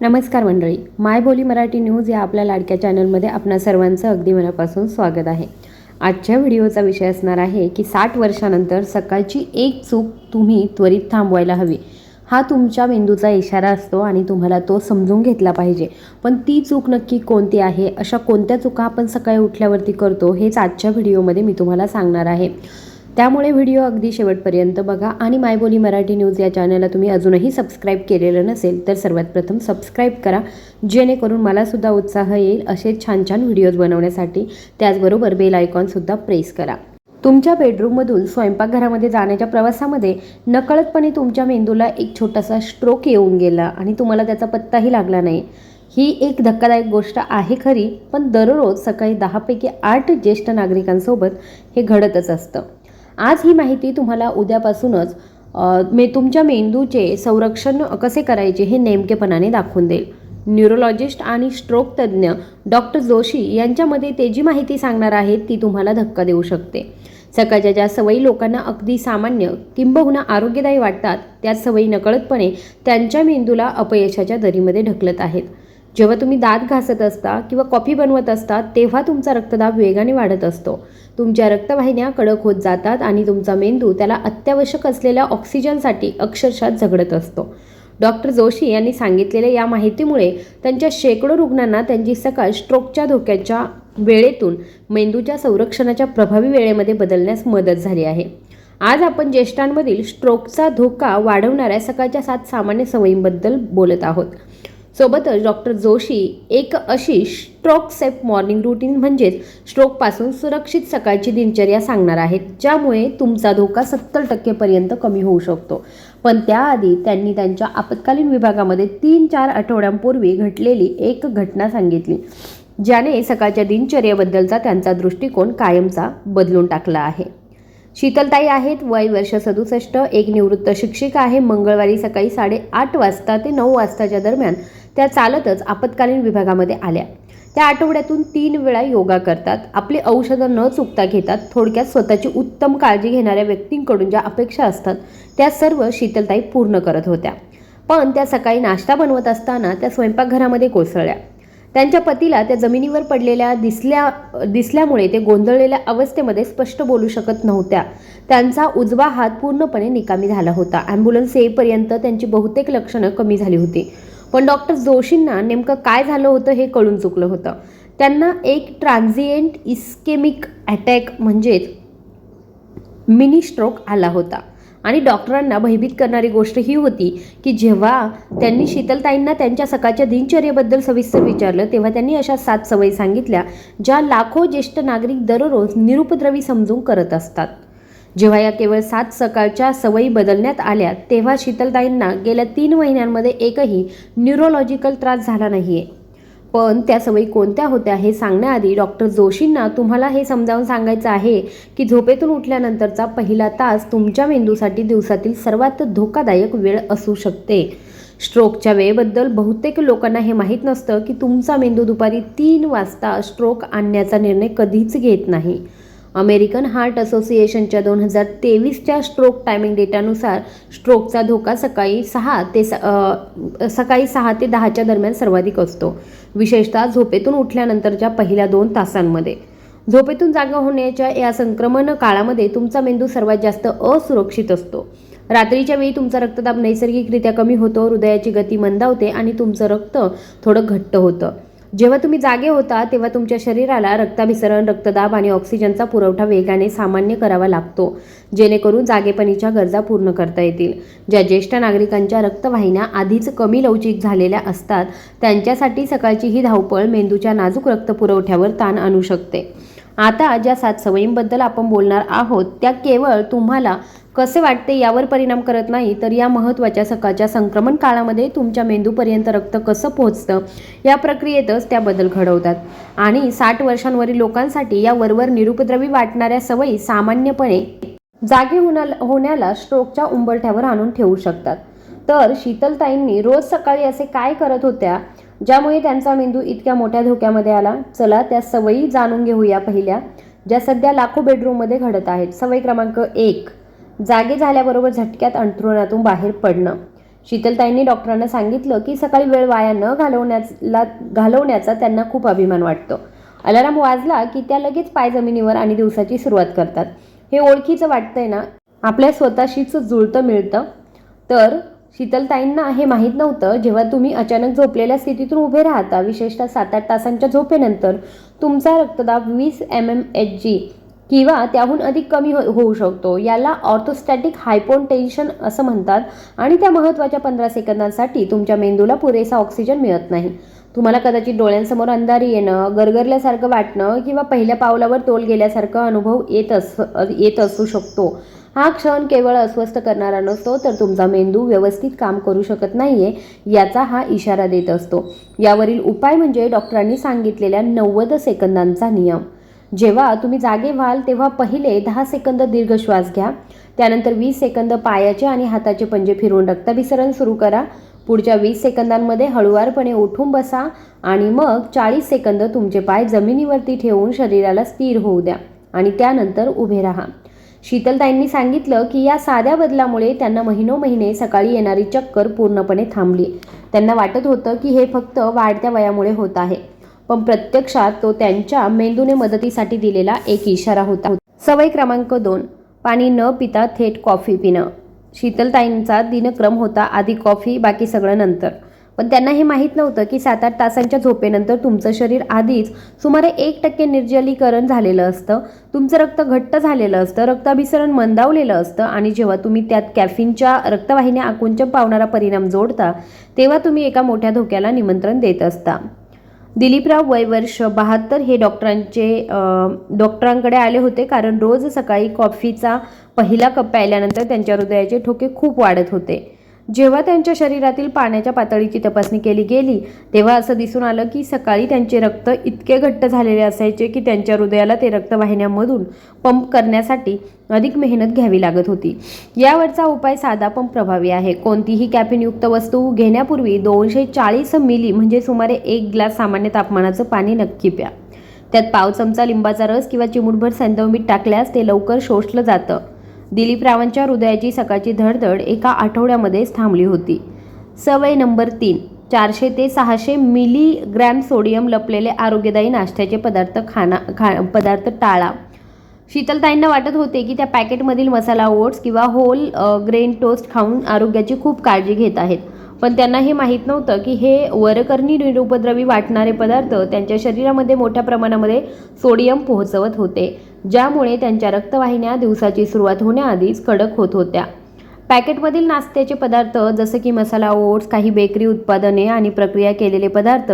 नमस्कार मंडळी मायबोली मराठी न्यूज या आपल्या लाडक्या चॅनलमध्ये आपणा सर्वांचं अगदी मनापासून स्वागत आहे. आजच्या व्हिडिओचा विषय असणार आहे की साठ वर्षानंतर सकाळची एक चूक तुम्ही त्वरित थांबवायला हवी. हा तुमच्या मेंदूचा इशारा असतो आणि तुम्हाला तो समजून घेतला पाहिजे. पण ती चूक नक्की कोणती आहे? अशा कोणत्या चुका आपण सकाळी उठल्यावरती करतो? हेच आजच्या व्हिडिओमध्ये मी तुम्हाला सांगणार आहे. त्यामुळे व्हिडिओ अगदी शेवटपर्यंत बघा आणि मायबोली मराठी न्यूज या चॅनलला तुम्ही अजूनही सबस्क्राईब केलेलं नसेल तर सर्वात प्रथम सबस्क्राईब करा जेणेकरून मलासुद्धा उत्साह येईल असे छान छान व्हिडिओज बनवण्यासाठी. त्याचबरोबर बेल आयकॉनसुद्धा प्रेस करा. तुमच्या बेडरूममधून स्वयंपाकघरामध्ये जाण्याच्या प्रवासामध्ये नकळतपणे तुमच्या मेंदूला एक छोटासा स्ट्रोक येऊन गेला आणि तुम्हाला त्याचा पत्ताही लागला नाही. ही एक धक्कादायक गोष्ट आहे खरी पण दररोज सकाळी दहापैकी आठ ज्येष्ठ नागरिकांसोबत हे घडतच असतं. आज ही माहिती तुम्हाला उद्यापासूनच मे तुमच्या मेंदूचे संरक्षण कसे करायचे हे नेमकेपणाने दाखवून देईल. न्यूरोलॉजिस्ट आणि स्ट्रोक तज्ज्ञ डॉक्टर जोशी यांच्यामध्ये ते जी माहिती सांगणार आहेत ती तुम्हाला धक्का देऊ शकते. सकाळच्या ज्या सवयी लोकांना अगदी सामान्य किंबहुना आरोग्यदायी वाटतात त्या सवयी नकळतपणे त्यांच्या मेंदूला अपयशाच्या दरीमध्ये ढकलत आहेत. जेव्हा तुम्ही दात घासत असता किंवा कॉफी बनवत असता तेव्हा तुमचा रक्तदाब वेगाने वाढत असतो. तुमच्या रक्तवाहिन्या कडक होत जातात आणि तुमचा मेंदू त्याला अत्यावश्यक असलेल्या ऑक्सिजनसाठी अक्षरशः झगडत असतो. डॉक्टर जोशी यांनी सांगितलेल्या या माहितीमुळे त्यांच्या शेकडो रुग्णांना त्यांची सकाळ स्ट्रोकच्या धोक्याच्या वेळेतून मेंदूच्या संरक्षणाच्या प्रभावी वेळेमध्ये बदलण्यास मदत झाली आहे. आज आपण ज्येष्ठांमधील स्ट्रोकचा धोका वाढवणाऱ्या सकाळच्या सात सामान्य सवयींबद्दल बोलत आहोत. सोबतच डॉक्टर जोशी एक अशी स्ट्रोक सेफ मॉर्निंग रुटीन म्हणजेच स्ट्रोकपासून सुरक्षित सकाळची दिनचर्या सांगणार आहेत. ज्यामुळे तुमचा धोका सत्तर टक्केपर्यंत कमी होऊ शकतो. पण त्याआधी त्यांनी त्यांच्या आपत्कालीन विभागामध्ये तीन चार आठवड्यांपूर्वी घडलेली एक घटना सांगितली ज्याने सकाळच्या दिनचर्येबद्दलचा त्यांचा दृष्टिकोन कायमचा बदलून टाकला आहे. शीतलताई आहेत वय वर्ष सदुसष्ट एक निवृत्त शिक्षिका आहे. मंगळवारी सकाळी साडेआठ वाजता ते नऊ वाजताच्या दरम्यान त्या चालतच आपत्कालीन विभागामध्ये आल्या. त्या आठवड्यातून तीन वेळा योगा करतात. आपली औषधं न चुकता घेतात. थोडक्यात स्वतःची उत्तम काळजी घेणाऱ्या व्यक्तींकडून ज्या अपेक्षा असतात त्या सर्व शीतलताई पूर्ण करत होत्या. पण त्या सकाळी नाश्ता बनवत असताना त्या स्वयंपाकघरामध्ये कोसळल्या. त्यांच्या पतीला त्या जमिनीवर पडलेल्या दिसल्या दिसल्यामुळे ते गोंधळलेल्या अवस्थेमध्ये स्पष्ट बोलू शकत नव्हत्या. त्यांचा उजवा हात पूर्णपणे निकामी झाला होता. ॲम्ब्युलन्स येईपर्यंत त्यांची बहुतेक लक्षणं कमी झाली होती. पण डॉक्टर जोशींना नेमकं काय झालं होतं हे कळून चुकलं होतं. त्यांना एक ट्रान्झिएंट इस्केमिक अटॅक म्हणजेच मिनी स्ट्रोक आला होता. आणि डॉक्टरांना भयभीत करणारी गोष्ट ही होती की जेव्हा त्यांनी शीतलताईंना त्यांच्या सकाळच्या दिनचर्येबद्दल सविस्तर विचारलं तेव्हा त्यांनी अशा सात सवयी सांगितल्या ज्या लाखो ज्येष्ठ नागरिक दररोज निरुपद्रवी समजून करत असतात. जेव्हा या केवळ सात सकाळच्या सवयी बदलण्यात आल्या तेव्हा शीतलताईंना गेल्या तीन महिन्यांमध्ये एकही न्यूरोलॉजिकल त्रास झाला नाहीये. पण त्या सवयी कोणत्या होत्या हे सांगण्याआधी डॉक्टर जोशींना तुम्हाला हे समजावून सांगायचं आहे की झोपेतून उठल्यानंतरचा पहिला तास तुमच्या मेंदूसाठी दिवसातील सर्वात धोकादायक वेळ असू शकते. स्ट्रोकच्या वेळेबद्दल बहुतेक लोकांना हे माहीत नसतं की तुमचा मेंदू दुपारी तीन वाजता स्ट्रोक आणण्याचा निर्णय कधीच घेत नाही. अमेरिकन हार्ट असोसिएशनच्या दोन हजार तेवीसच्या स्ट्रोक टायमिंग डेटानुसार स्ट्रोकचा धोका सकाळी सहा ते स सकाळी सहा ते दहाच्या दरम्यान सर्वाधिक असतो. विशेषतः झोपेतून उठल्यानंतरच्या पहिल्या दोन तासांमध्ये. झोपेतून जागा होण्याच्या या संक्रमण काळामध्ये तुमचा मेंदू सर्वात जास्त असुरक्षित असतो. रात्रीच्या वेळी तुमचा रक्तदाब नैसर्गिकरित्या कमी होतो हृदयाची गती मंदावते आणि तुमचं रक्त थोडं घट्ट होतं. जेव्हा तुम्ही जागे होता तेव्हा तुमच्या शरीराला रक्ताभिसरण रक्तदाब आणि ऑक्सिजनचा पुरवठा वेगाने सामान्य करावा लागतो जेणेकरून जागेपणीच्या गरजा पूर्ण करता येतील. ज्या ज्येष्ठ नागरिकांच्या रक्तवाहिन्या आधीच कमी लवचिक झालेल्या असतात त्यांच्यासाठी सकाळची ही धावपळ मेंदूच्या नाजूक रक्तपुरवठ्यावर ताण आणू शकते. आता ज्या सात सवयींबद्दल आपण बोलणार आहोत त्या केवळ तुम्हाला कसे वाटते यावर परिणाम करत नाही तर या महत्त्वाच्या सकाळच्या संक्रमण काळामध्ये तुमच्या मेंदूपर्यंत रक्त कसं पोहोचतं या प्रक्रियेतच त्या बदल घडवतात. आणि साठ वर्षांवरील लोकांसाठी या वरवर निरुपद्रवी वाटणाऱ्या सवयी सामान्यपणे जागे होण्या होण्याला स्ट्रोकच्या उंबरठ्यावर आणून ठेवू शकतात. तर शीतलताईंनी रोज सकाळी असे काय करत होत्या ज्यामुळे त्यांचा मेंदू इतक्या मोठ्या धोक्यामध्ये आला? चला त्या सवयी जाणून घेऊया पहिल्या ज्या सध्या लाखो बेडरूममध्ये घडत आहेत. सवय क्रमांक एक जागे झाल्याबरोबर झटक्यात अंथरुणातून बाहेर पडणं. शीतलताईंनी डॉक्टरांना सांगितलं की सकाळी वेळ वाया न घालवण्याला घालवण्याचा त्यांना खूप अभिमान वाटतो. अलाराम वाजला की त्या लगेच पाय जमिनीवर आणि दिवसाची सुरुवात करतात. हे ओळखीचं वाटतंय ना? आपल्या स्वतःशीच जुळतं मिळतं. तर शीतलताईंना हे माहीत नव्हतं जेव्हा तुम्ही अचानक झोपलेल्या स्थितीतून उभे राहता विशेषतः सात आठ तासांच्या झोपेनंतर तुमचा रक्तदाब वीस एम एम एच जी किंवा त्याहून अधिक कमी हो होऊ शकतो. याला ऑर्थोस्टॅटिक हायपोटेन्शन असं म्हणतात आणि त्या महत्त्वाच्या पंधरा सेकंदांसाठी तुमच्या मेंदूला पुरेसा ऑक्सिजन मिळत नाही. तुम्हाला कदाचित डोळ्यांसमोर अंधारी येणं गरगरल्यासारखं वाटणं किंवा पहिल्या पावलावर तोल गेल्यासारखा अनुभव येत अस येत असू शकतो. हा क्षण केवळ अस्वस्थ करणारा नसतो तर तुमचा मेंदू व्यवस्थित काम करू शकत नाही आहे याचा हा इशारा देत असतो. यावरील उपाय म्हणजे डॉक्टरांनी सांगितलेल्या नव्वद सेकंदांचा नियम. जेव्हा तुम्ही जागे व्हाल तेव्हा पहिले दहा सेकंद दीर्घ श्वास घ्या. त्यानंतर वीस सेकंद पायाचे आणि हाताचे पंजे फिरवून रक्ताभिसरण सुरू करा. पुढच्या वीस सेकंदांमध्ये हळुवारपणे उठून बसा आणि मग चाळीस सेकंद तुमचे पाय जमिनीवरती ठेवून शरीराला स्थिर होऊ द्या आणि त्यानंतर उभे राहा. शीतलताईंनी सांगितलं की या साध्या बदलामुळे त्यांना महिनो महिने सकाळी येणारी चक्कर पूर्णपणे थांबली. त्यांना वाटत होतं की हे फक्त वाढत्या वयामुळे होत आहे. पण प्रत्यक्षात तो त्यांच्या मेंदूने मदतीसाठी दिलेला एक इशारा होता. सवय क्रमांक दोन. पाणी न पिता थेट कॉफी पिणं. शीतलताईंचा दिनक्रम होता आधी कॉफी बाकी सगळं नंतर. पण त्यांना हे माहीत नव्हतं की सात आठ तासांच्या झोपेनंतर तुमचं शरीर आधीच सुमारे एक टक्के निर्जलीकरण झालेलं असतं. तुमचं रक्त घट्ट झालेलं असतं रक्ताभिसरण मंदावलेलं असतं आणि जेव्हा तुम्ही त्यात कॅफिनच्या रक्तवाहिन्या आकुंचन पावणारा परिणाम जोडता तेव्हा तुम्ही एका मोठ्या धोक्याला निमंत्रण देत असता. दिलीपराव वय वर्ष बहात्तर हे डॉक्टरांचे डॉक्टरांकडे आले होते. कारण रोज सकाळी कॉफीचा पहिला कप प्यायल्यानंतर त्यांच्या हृदयाचे ठोके खूप वाढत होते. जेव्हा त्यांच्या शरीरातील पाण्याच्या पातळीची तपासणी केली गेली तेव्हा असं दिसून आलं की सकाळी त्यांचे रक्त इतके घट्ट झालेले असायचे की त्यांच्या हृदयाला ते रक्तवाहिन्यांमधून पंप करण्यासाठी अधिक मेहनत घ्यावी लागत होती. यावरचा उपाय साधा पण प्रभावी आहे. कोणतीही कॅफिनयुक्त वस्तू घेण्यापूर्वी दोनशे चाळीस मिली म्हणजे सुमारे एक ग्लास सामान्य तापमानाचं पाणी नक्की प्या. त्यात पाव चमचा लिंबाचा रस किंवा चिमूटभर सैंधव मीठ टाकल्यास ते लवकर शोषलं जातं. दिलीपरावांच्या हृदयाची सकाळची धडधड एका आठवड्यामध्येच थांबली होती. सवय नंबर तीन चारशे ते सहाशे मिलीग्रॅम सोडियम लपलेले आरोग्यदायी नाश्त्याचे पदार्थ खाना खा पदार्थ टाळा. शीतलताईंना वाटत होते की त्या पॅकेटमधील मसाला ओट्स किंवा होल ग्रेन टोस्ट खाऊन आरोग्याची खूप काळजी घेत आहेत. पण त्यांना हे माहीत नव्हतं की हे वरकर्णी निरुपद्रवी वाटणारे पदार्थ त्यांच्या शरीरामध्ये मोठ्या प्रमाणामध्ये सोडियम पोहोचवत होते ज्यामुळे त्यांच्या रक्तवाहिन्या दिवसाची सुरुवात होण्याआधीच कडक होत होत्या. पॅकेटमधील नाश्त्याचे पदार्थ जसं की मसाला ओट्स काही बेकरी उत्पादने आणि प्रक्रिया केलेले पदार्थ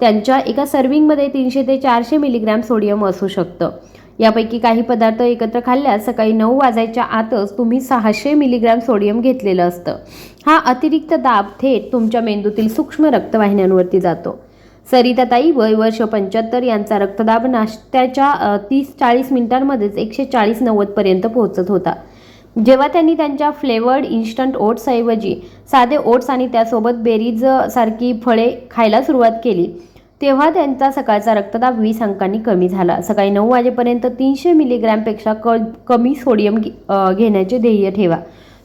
त्यांच्या एका सर्विंगमध्ये तीनशे ते चारशे मिलीग्रॅम सोडियम असू शकतं. यापैकी काही पदार्थ एकत्र खाल्ल्यास सकाळी नऊ वाजायच्या आतच तुम्ही सहाशे मिलीग्रॅम सोडियम घेतलेलं असतं. हा अतिरिक्त दाब थेट तुमच्या मेंदूतील सूक्ष्म रक्तवाहिन्यांवरती जातो. सरिताताई वय वर्ष पंच्याहत्तर यांचा रक्तदाब नाश्त्याच्या तीस चाळीस मिनिटांमध्येच एकशे चाळीस नव्वदपर्यंत पोहोचत होता. जेव्हा त्यांनी त्यांच्या फ्लेवर्ड इन्स्टंट ओट्सऐवजी साधे ओट्स आणि त्यासोबत बेरीज सारखी फळे खायला सुरुवात केली तेव्हा त्यांचा सकाळचा रक्तदाब वीस अंकांनी कमी झाला. सकाळी नऊ वाजेपर्यंत तीनशे मिलीग्रॅमपेक्षा क कमी सोडियम घेण्याचे ध्येय ठेवा.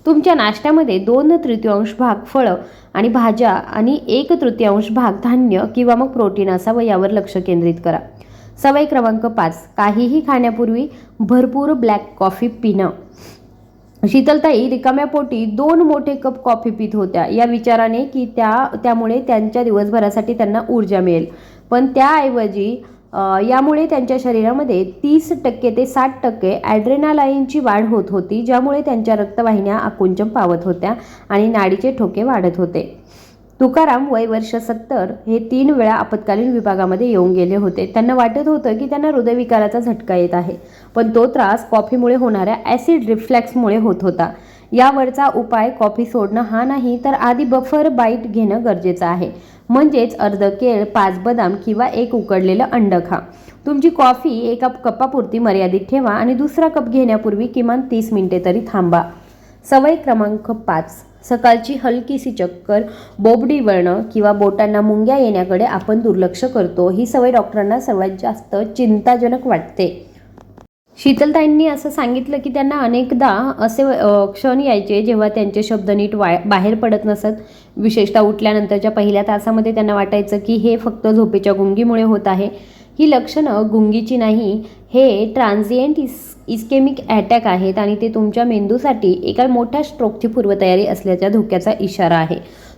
तुमच्या नाश्त्यामध्ये दोन तृतीयांश भाग फळं आणि भाज्या आणि एक तृतीयांश भाग धान्य किंवा मग प्रोटीन असावं यावर लक्ष केंद्रित करा. सवय क्रमांक पाच. काहीही खाण्यापूर्वी भरपूर ब्लॅक कॉफी पिणं. शीतलताई रिकाम्या पोटी दोन मोठे कप कॉफी पित होत्या. या विचाराने की त्या त्यामुळे त्यांच्या दिवसभरासाठी त्यांना ऊर्जा मिळेल. पण त्याऐवजी यामुळे त्यांच्या शरीरामध्ये तीस टक्के ते साठ टक्के ॲड्रेनालाईनची वाढ होत होती ज्यामुळे त्यांच्या रक्तवाहिन्या आकुंचम पावत होत्या आणि नाडीचे ठोके वाढत होते. तुकाराम वय वर्ष सत्तर हे तीन वेळा आपत्कालीन विभागामध्ये येऊन गेले होते. त्यांना वाटत होतं की त्यांना हृदयविकाराचा झटका येत आहे पण तो त्रास कॉफीमुळे होणाऱ्या ॲसिड रिफ्लॅक्समुळे होत होता. यावरचा उपाय कॉफी सोडणं हा नाही तर आधी बफर बाईट घेणं गरजेचं आहे. म्हणजेच अर्ध केळ पाच बदाम किंवा एक उकडलेलं अंड खा. तुमची कॉफी एका कपापुरती मर्यादित ठेवा आणि दुसरा कप घेण्यापूर्वी किमान तीस मिनिटे तरी थांबा. सवय क्रमांक पाच. सकाळची हलकीशी चक्कर बोबडी वळणं किंवा बोटांना मुंग्या येण्याकडे आपण दुर्लक्ष करतो ही सवय डॉक्टरांना सर्वात जास्त चिंताजनक वाटते. शीतलताईंनी असं सांगितलं की त्यांना अनेकदा असे क्षण यायचे जेव्हा त्यांचे शब्द नीट वाय बाहेर पडत नसत. विशेषतः उठल्यानंतरच्या पहिल्या तासामध्ये त्यांना वाटायचं की हे फक्त झोपेच्या गुंगीमुळे होत आहे. ही लक्षणं गुंगीची नाही. हे ट्रान्झिएंट इस इस्केमिक अटॅक आहेत आणि ते तुमच्या मेंदूसाठी एका मोठ्या स्ट्रोकची पूर्वतयारी असल्याच्या धोक्याचा इशारा आहे.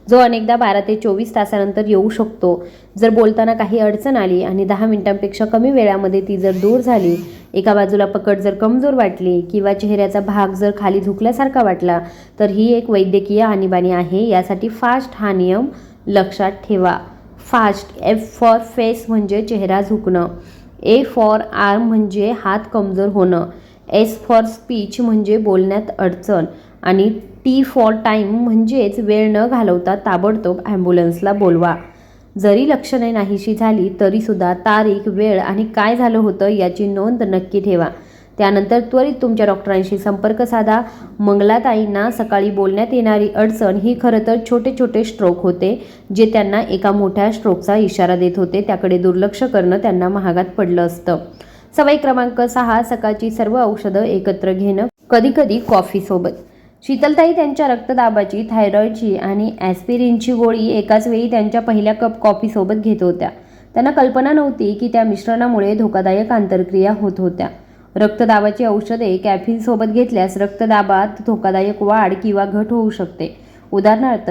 जो अनेकदा बारा ते चोवीस तासानंतर येऊ शकतो. जर बोलताना काही अडचण आली आणि दहा मिनिटांपेक्षा कमी वेळामध्ये ती जर दूर झाली एका बाजूला पकड जर कमजोर वाटली किंवा चेहऱ्याचा भाग जर खाली झुकल्यासारखा वाटला तर ही एक वैद्यकीय आणीबाणी आहे. यासाठी फास्ट हा नियम लक्षात ठेवा. फास्ट एफ फॉर फेस म्हणजे चेहरा झुकणं. ए फॉर आर्म म्हणजे हात कमजोर होणं. एस फॉर स्पीच म्हणजे बोलण्यात अडचण. आणि टी फॉर टाईम म्हणजेच वेळ न घालवता ताबडतोब ॲम्ब्युलन्सला बोलवा. जरी लक्षणे नाहीशी झाली तरीसुद्धा तारीख वेळ आणि काय झालं होतं याची नोंद नक्की ठेवा. त्यानंतर त्वरित तुमच्या डॉक्टरांशी संपर्क साधा. मंगलाताईंना सकाळी बोलण्यात येणारी अडचण ही खरं तर छोटे छोटे स्ट्रोक होते जे त्यांना एका मोठ्या स्ट्रोकचा इशारा देत होते. त्याकडे दुर्लक्ष करणं त्यांना महागात पडलं असतं. सवय क्रमांक सहा सकाळची सर्व औषधं एकत्र घेणं. कधीकधी कॉफीसोबत शीतलताई त्यांच्या रक्तदाबाची थायरॉईडची आणि ॲस्पिरिनची गोळी एकाच वेळी त्यांच्या पहिल्या कप कॉफीसोबत घेत होत्या. त्यांना कल्पना नव्हती की त्या मिश्रणामुळे धोकादायक आंतरक्रिया होत होत्या. रक्तदाबाची औषधे कॅफिनसोबत घेतल्यास रक्तदाबात धोकादायक वाढ किंवा घट होऊ शकते. उदाहरणार्थ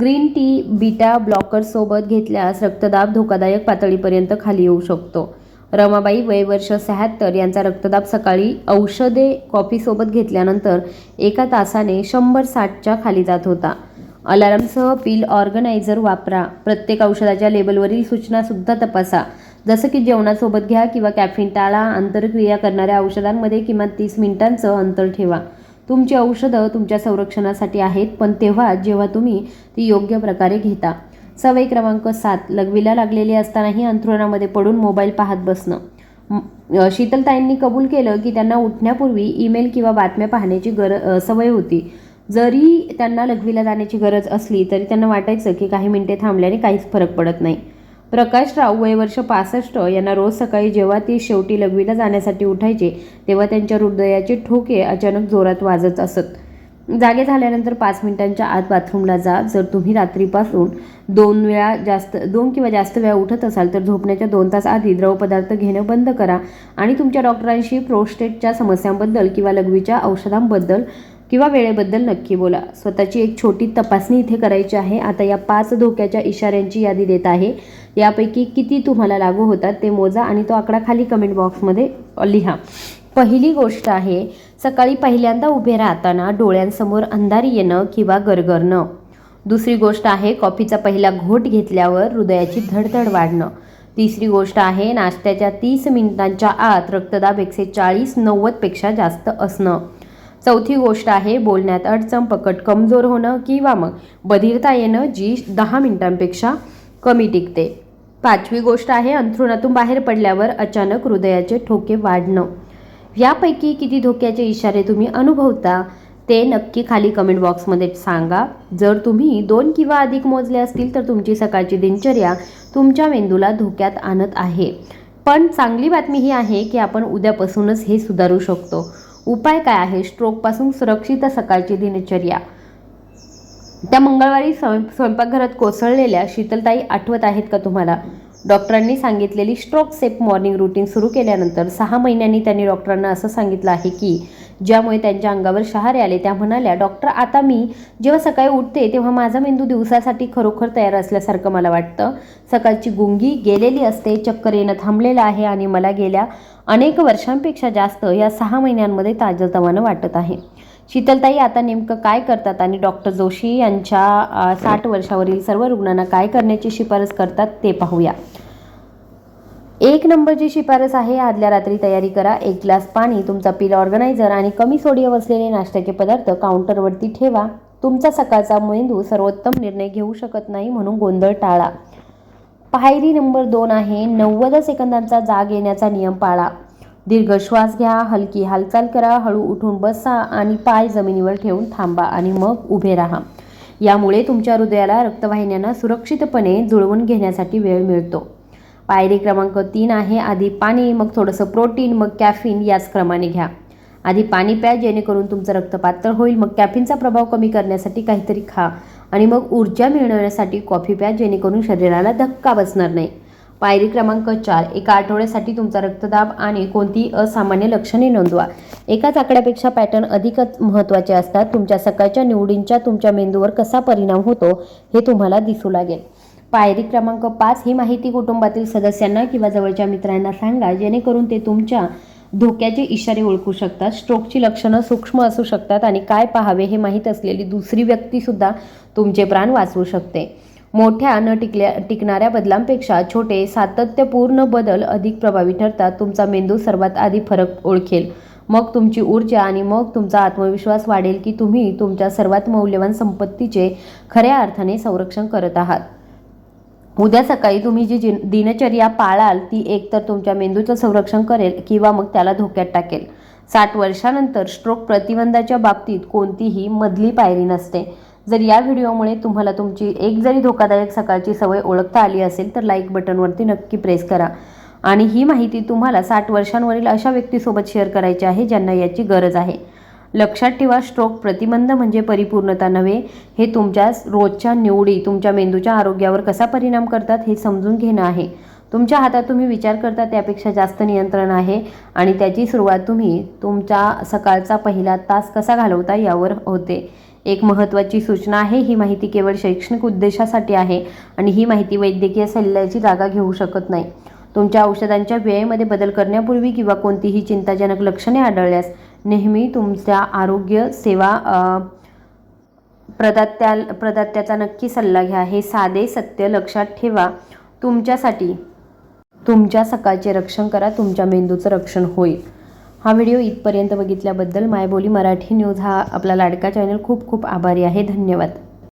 ग्रीन टी बीटा ब्लॉकरसोबत घेतल्यास रक्तदाब धोकादायक पातळीपर्यंत खाली येऊ शकतो. रमाबाई वय वर्ष शहात्तर यांचा रक्तदाब सकाळी औषधे कॉफीसोबत घेतल्यानंतर एका तासाने शंभर साठच्या खाली जात होता. अलार्मसह पिल ऑर्गनायझर वापरा. प्रत्येक औषधाच्या लेबलवरील सूचनासुद्धा तपासा. जसं की जेवणासोबत घ्या किंवा कॅफिन टाळा आंतरक्रिया करणाऱ्या औषधांमध्ये किमान तीस मिनिटांचं अंतर ठेवा. तुमची औषधं तुमच्या संरक्षणासाठी आहेत पण तेव्हा जेव्हा तुम्ही ती योग्य प्रकारे घेता. सवय क्रमांक सात लघवीला लागलेली असतानाही अंथरुणामध्ये पडून मोबाईल पाहत बसणं. शीतलताईंनी कबूल केलं की त्यांना उठण्यापूर्वी ईमेल किंवा बातम्या पाहण्याची गर सवय होती. जरी त्यांना लघवीला जाण्याची गरज असली तरी त्यांना वाटायचं की काही मिनिटे थांबल्याने काहीच फरक पडत नाही. प्रकाशराव वय वर्ष पासष्ट यांना रोज सकाळी जेव्हा ते शेवटी लघवीला जाण्यासाठी उठायचे तेव्हा त्यांच्या हृदयाचे ठोके अचानक जोरात वाजत असत. जागे झाल्यानंतर पाच मिनिटांच्या आत बाथरूमला जा. जर तुम्ही रात्रीपासून दोन वेळा जास्त दोन किंवा जास्त वेळा उठत असाल तर झोपण्याच्या दोन तास आधी द्रवपदार्थ घेणं बंद करा. आणि तुमच्या डॉक्टरांशी प्रोस्टेटच्या समस्यांबद्दल किंवा लघवीच्या औषधांबद्दल किंवा वेळेबद्दल नक्की बोला. स्वतःची एक छोटी तपासणी इथे करायची आहे. आता या पाच धोक्याच्या इशाऱ्यांची यादी देत आहे. यापैकी किती तुम्हाला लागू होतात ते मोजा आणि तो आकडा खाली कमेंट बॉक्समध्ये लिहा. पहिली गोष्ट आहे सकाळी पहिल्यांदा उभे राहताना डोळ्यांसमोर अंधारी येणं किंवा गरगरणं. दुसरी गोष्ट आहे कॉफीचा पहिला घोट घेतल्यावर हृदयाची धडधड वाढणं. तिसरी गोष्ट आहे नाश्त्याच्या तीस मिनिटांच्या आत रक्तदाब एकशे चाळीस नव्वदपेक्षा जास्त असणं. चौथी गोष्ट आहे बोलण्यात अडचण पकड कमजोर होणं किंवा मग बधिरता येणं जी दहा मिनिटांपेक्षा कमी टिकते. पाचवी गोष्ट आहे अंथरुणातून बाहेर पडल्यावर अचानक हृदयाचे ठोके वाढणं. यापैकी किती धोक्याचे इशारे तुम्ही अनुभवता ते नक्की खाली कमेंट बॉक्समध्ये सांगा. जर तुम्ही दोन किंवा अधिक मोजले असतील तर तुमची सकाळची दिनचर्या तुमच्या मेंदूला धोक्यात आणत आहे. पण चांगली बातमी ही आहे की आपण उद्यापासूनच हे सुधारू शकतो. उपाय काय आहे? स्ट्रोकपासून सुरक्षित सकाळची दिनचर्या. त्या मंगळवारी स्वयं स्वयंपाकघरात कोसळलेल्या शीतलताई आठवत आहेत का तुम्हाला? डॉक्टरांनी सांगितलेली स्ट्रोक सेफ मॉर्निंग रुटीन सुरू केल्यानंतर सहा महिन्यांनी त्यांनी डॉक्टरांना असं सांगितलं आहे की ज्यामुळे त्यांच्या अंगावर शहारे आले. त्या म्हणाल्या डॉक्टर आता मी जेव्हा सकाळी उठते तेव्हा माझा मेंदू दिवसासाठी खरोखर तयार असल्यासारखं मला वाटतं. सकाळची गुंगी गेलेली असते चक्कर येणं थांबलेलं आहे आणि मला गेल्या अनेक वर्षांपेक्षा जास्त या सहा महिन्यांमध्ये ताजतवानं वाटत आहे. शीतलताई आता नेमकं काय करतात आणि डॉक्टर जोशी यांच्या साठ वर्षावरील सर्व रुग्णांना काय करण्याची शिफारस करतात ते पाहूया. एक नंबरची शिफारस आहे आदल्या रात्री तयारी करा. एक ग्लास पाणी तुमचा पील ऑर्गनायझर आणि कमी सोडियम असलेले नाश्त्याचे पदार्थ काउंटरवरती ठेवा. तुमचा सकाळचा मेंदू सर्वोत्तम निर्णय घेऊ शकत नाही म्हणून गोंधळ टाळा. पायरी नंबर दोन आहे नव्वद सेकंदांचा जाग येण्याचा नियम पाळा. दीर्घ श्वास घ्या हलकी हालचाल करा हळू उठून बसा आणि पाय जमिनीवर ठेवून थांबा आणि मग उभे राहा. यामुळे तुमच्या हृदयाला रक्तवाहिन्यांना सुरक्षितपणे जुळवून घेण्यासाठी वेळ मिळतो. पायरी क्रमांक तीन आहे. आधी पाणी मग थोडंसं प्रोटीन मग कॅफिन याच क्रमाने घ्या. आधी पाणी प्या जेणेकरून तुमचं रक्त पातळ होईल. मग कॅफिनचा प्रभाव कमी करण्यासाठी काहीतरी खा आणि मग ऊर्जा मिळवण्यासाठी कॉफी प्या जेणेकरून शरीराला धक्का बसणार नाही. पायरी क्रमांक चार एका आठवड्यासाठी तुमचा रक्तदाब आणि कोणतीही असामान्य लक्षणे नोंदवा. एकाच आकड्यापेक्षा पॅटर्न अधिकच महत्त्वाचे असतात. तुमच्या सकाळच्या निवडींचा तुमच्या मेंदूवर कसा परिणाम होतो हे तुम्हाला दिसू लागेल. पायरी क्रमांक पाच ही माहिती कुटुंबातील सदस्यांना किंवा जवळच्या मित्रांना सांगा जेणेकरून ते तुमच्या धोक्याचे इशारे ओळखू शकतात स्ट्रोकची लक्षणं सूक्ष्म असू शकतात आणि काय पाहावे हे माहीत असलेली दुसरी व्यक्तीसुद्धा तुमचे प्राण वाचवू शकते. मोठ्या न टिकल्या टिकणाऱ्या बदलांपेक्षा छोटे सातत्यपूर्ण बदल अधिक प्रभावी ठरतात. तुमचा मेंदू सर्वात आधी फरक ओळखेल. मग तुमची ऊर्जा आणि मग तुमचा आत्मविश्वास वाढेल की तुम्ही तुमच्या सर्वात मौल्यवान संपत्तीचे खऱ्या अर्थाने संरक्षण करत आहात. उद्या सकाळी तुम्ही जी जिन- दिनचर्या पाळाल ती एकतर तुमच्या मेंदूचं संरक्षण करेल किंवा मग त्याला धोक्यात टाकेल. साठ वर्षानंतर स्ट्रोक प्रतिबंधाच्या बाबतीत कोणतीही मधली पायरी नसते. जर या व्हिडिओमुळे तुम्हाला तुमची एक जरी धोकादायक सकाळची सवय ओळखता आली असेल तर लाईक बटनवरती नक्की प्रेस करा. आणि ही माहिती तुम्हाला साठ वर्षांवरील अशा व्यक्तीसोबत शेअर करायची आहे ज्यांना याची गरज आहे. लक्षात ठेवा स्ट्रोक प्रतिबंध म्हणजे परिपूर्णता नव्हे. हे तुमच्या रोजच्या निवडी तुमच्या मेंदूच्या आरोग्यावर कसा परिणाम करतात हे समजून घेणं आहे. तुमच्या हातात तुम्ही विचार करता त्यापेक्षा जास्त नियंत्रण आहे आणि त्याची सुरुवात तुम्ही तुमच्या सकाळचा पहिला तास कसा घालवता यावर होते. एक महत्त्वाची सूचना आहे ही माहिती केवळ शैक्षणिक उद्देशासाठी आहे आणि ही माहिती वैद्यकीय सल्ल्याची जागा घेऊ शकत नाही. तुमच्या औषधांच्या वेळेमध्ये बदल करण्यापूर्वी किंवा कोणतीही चिंताजनक लक्षणे आढळल्यास नेहमी तुमच्या आरोग्य सेवा प्रदात्या प्रदात्याचा नक्की सल्ला घ्या. हे साधे सत्य लक्षात ठेवा. तुमच्यासाठी तुमच्या सकाळचे रक्षण करा. तुमच्या मेंदूचं रक्षण होईल. हा व्हिडिओ इथपर्यंत बघितल्याबद्दल मायबोली मराठी न्यूज हा आपला लाडका चॅनल. खूप खूप आभारी आहे. धन्यवाद.